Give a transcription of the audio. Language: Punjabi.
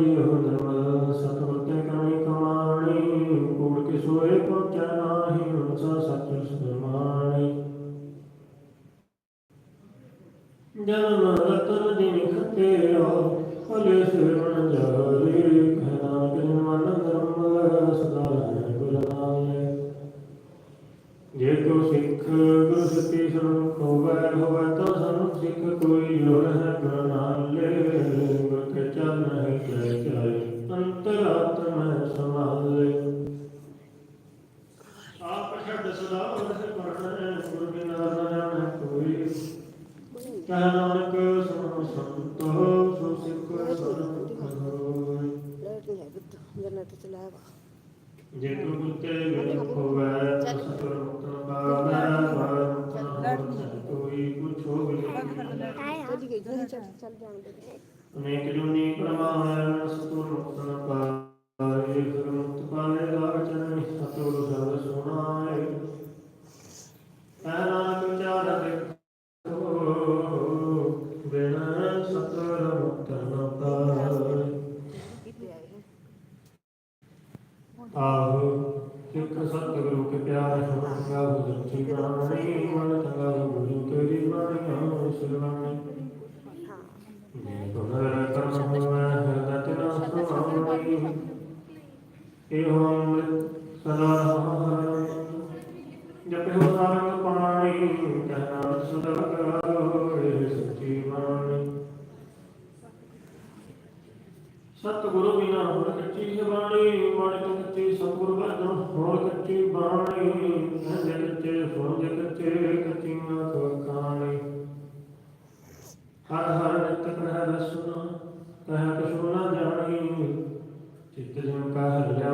ਨਿਰਮਲ ਜੀਵ ਨਿਰਮਲ ਸਤਿਗੁਰ ਤੇ ਕਣੀ ਕਮਾਣੀ, ਕੂੜ ਕੇ ਸੋਏ ਪਹੁੰਚੈ ਨਾਹੀ ਉਨਸਾ ਸੱਚ ਸੁਮਾਣੀ ਜਨਮ ਰਤਨ ਦਿਨ ਖਤੇਰਾ ਭਲੇ ਸਿਰਣ ਜਾਰੇ ਕਹਿਣਾ ਕਿ ਮਨ ਧਰਮ ਸਦਾ ਹੈ ਗੁਰ ਨਾਲੇ ਜੇ ਕੋ ਸਿੱਖ ਗੁਰ ਸਤੀ ਸਰਨ ਹੋਵੇ ਹੋਵੇ ਤਾਂ ਸਾਨੂੰ ਸਿੱਖ ਕੋਈ ਲੋੜ ਹੈ ਗੁਰ ਨਾਲੇ ਨਾਨਕ ਸੁਣੋ ਸੰਤੋ ਸੋ ਸਿੱਖ ਸਰਨ ਹੋਏ ਲੈਟ ਨਹੀਂ ਹੈ ਬੁੱਧ ਜਨਰੇਟਰ ਚਲਾਇਆ ਵਾ ਜੇ ਤੂ ਕੁੱਤੇ ਵਿਖ ਹੋਵੇ ਸਤਰ ਮੁਕਤ ਪਾਵੈ ਕੋਈ ਕੁਛ ਹੋਵੇ ਚੱਲ ਗਈ ਨਹੀਂ ਚੱਲ ਚੱਲ ਜਾਣ ਦੇ ਅਨੇਕ ਜੁਨੀ ਪ੍ਰਮਾਣ ਸਤੁਰ ਮੁਕਤ ਨ ਆਹੋ ਇੱਕ ਸਤਿਗੁਰੂ ਕੇ ਪਿਆਰ ਸੁਣ ਗਾਉ ਜੱਤੀ ਬਾਣੀ ਮਨ ਤੰਗਾ ਗੁਰੂ ਤੇਰੀ ਬਾਣੀ ਆਉ ਸਿਰਵਾਣੀ ਜੇ ਤੁਮਰਾ ਸਤਿਗੁਰੂ ਬਿਨਾ ਹੋਰ ਕੱਚੀ ਜ਼ਬਾਨੀ ਮਨ ਕੱਚੀ ਸਤਿਗੁਰ ਬਦਨ ਹੋਰ ਕੱਚੀ ਬਾਣੀ। ਕਹਿੰਦੇ ਕੱਚੇ ਸੁਣਦੇ ਕੱਚੇ ਕੱਚੀਆਂ ਕੋਕਾਣੀ ਹਰ ਹਰ ਨਿਤ ਕਹਿ ਰਸਨਾ ਕਹਿ ਕਛੁ ਨਾ ਜਾਣੀ। ਚਿੱਤ ਜਿਨ ਕਾ ਹਰਿਆ